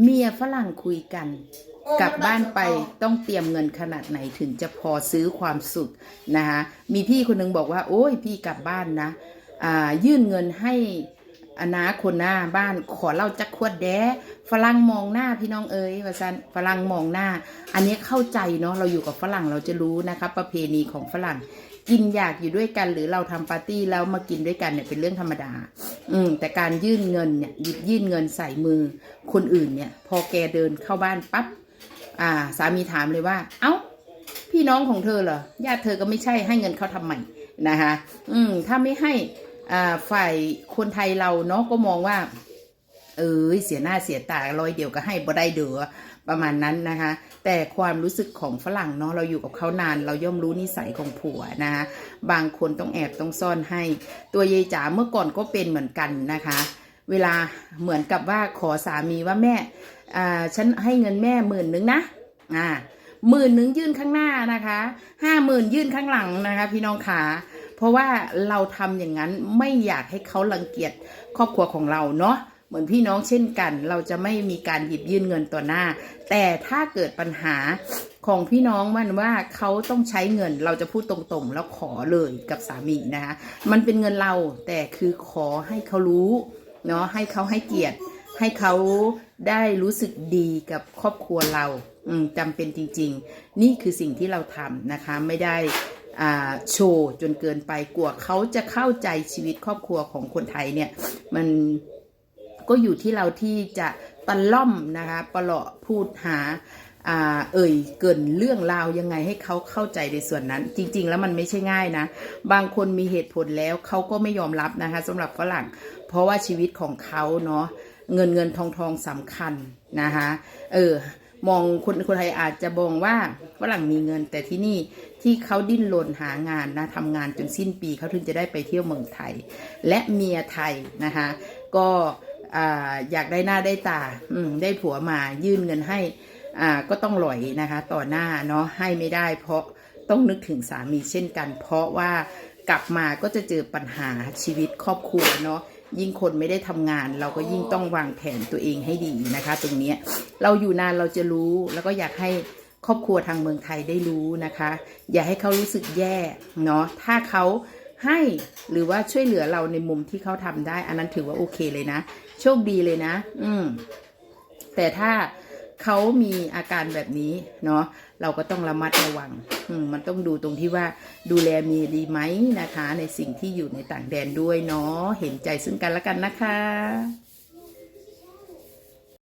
เมียฝรั่งคุยกัน กลับบ้านไปต้องเตรียมเงินขนาดไหนถึงจะพอซื้อความสุขนะคะมีพี่คนหนึงบอกว่า โอ้ยพี่กลับบ้านนะอ่ายื่นเงินให้อนาคนหน้าบ้านขอเหล่าจักขวดแด้ฝรั่งมองหน้าพี่น้องเอ๋ยว่าซันฝรั่งมองหน้า อันนี้เข้าใจเนาะเราอยู่กับฝรั่งเราจะรู้นะคะประเพณีของฝรั่ง กินอยากอยู่ด้วยกัน หรือเราทำปาร์ตี้แล้วมากินด้วยกันเนี่ยเป็นเรื่องธรรมดา อืมแต่การยื่นเงินเนี่ยหยิบยื่นเงินใส่มือคนอื่นเนี่ย พอแกเดินเข้าบ้านปั๊บอ่า สามีถามเลยว่า เอ้า พี่น้องของเธอเหรอญาติเธอก็ไม่ใช่ให้เงินเขาทำไมนะคะ อืมถ้าไม่ให้อ่าฝ่ายคนไทยเราเนาะก็มองว่า เออเสียหน้าเสียตาร้อยเดียวก็ให้บ่ได้เดือประมาณนั้นนะคะ แต่ความรู้สึกของฝรั่งเนาะเราอยู่กับเขานาน เราย่อมรู้นิสัยของผัวนะคะบางคนต้องแอบต้องซ่อนให้ ตัวยายจ๋าเมื่อก่อนก็เป็นเหมือนกันนะคะ เวลาเหมือนกับว่าขอสามีว่าแม่อ่าฉันให้เงินแม่หมื่นนึงนะอ่าหมื่นนึงยื่นข้างหน้านะคะห้าหมื่นยื่นข้างหลังนะคะ พี่น้องขาเพราะว่าเราทำอย่างนั้นไม่อยากให้เขารังเกียจครอบครัวของเราเนาะ เหมือนพี่น้องเช่นกัน เราจะไม่มีการหยิบยื่นเงินต่อหน้า แต่ถ้าเกิดปัญหาของพี่น้องมันว่าเขาต้องใช้เงินเราจะพูดตรงๆ แล้วขอเลยกับสามีนะคะมันเป็นเงินเราแต่คือขอให้เขารู้เนาะให้เขาให้เกียรติ ให้เขาได้รู้สึกดีกับครอบครัวเราจำเป็นจริง ๆ นี่คือสิ่งที่เราทำนะคะไม่ได้โชว์จนเกินไปกลัวเขาจะเข้าใจชีวิตครอบครัวของคนไทยเนี่ย มัน ก็อยู่ที่เราที่จะตะล่อมนะคะปลาะพูดหาอเอ่ยเกินเรื่องราวยังไงให้เขาเข้าใจในส่วนนั้น จริง ๆ แล้วมันไม่ใช่ง่ายนะ บางคนมีเหตุผลแล้วเขาก็ไม่ยอมรับนะคะสำหรับฝรั่ง เพราะว่าชีวิตของเขาเนาะเงินเงินทองทองสำคัญนะคะเออมองคนคนไทยอาจจะมองว่าฝรั่งมีเงินแต่ที่นี่ที่เขาดิ้นรนหางานนะทำงานจนสิ้นปีเขาถึงจะได้ไปเที่ยวเมืองไทย และเมียไทยนะคะก็ อยากได้หน้าได้ตาอืมได้ผัวมายื่นเงินให้อ่าก็ต้องหลอยนะคะ ต่อหน้าเนาะให้ไม่ได้ เพราะต้องนึกถึงสามีเช่นกัน เพราะว่ากลับมาก็จะเจอปัญหาชีวิตครอบครัวเนาะยิ่งคนไม่ได้ทำงาน เราก็ยิ่งต้องวางแผนตัวเองให้ดีนะคะ ตรงเนี้ยเราอยู่นานเราจะรู้แล้วก็อยากให้ครอบครัวทางเมืองไทยได้รู้นะคะ อย่าให้เขารู้สึกแย่เนาะถ้าเขา ให้หรือว่าช่วยเหลือเราในมุมที่เขาทำได้ อันนั้นถือว่าโอเคเลยนะ โชคดีเลยนะ อืม แต่ถ้าเขามีอาการแบบนี้เนาะเราก็ต้องระมัดระวัง อืม มันต้องดูตรงที่ว่าดูแลมีดีไหมนะคะ ในสิ่งที่อยู่ในต่างแดนด้วยเนาะเห็นใจซึ่งกันและกันนะคะ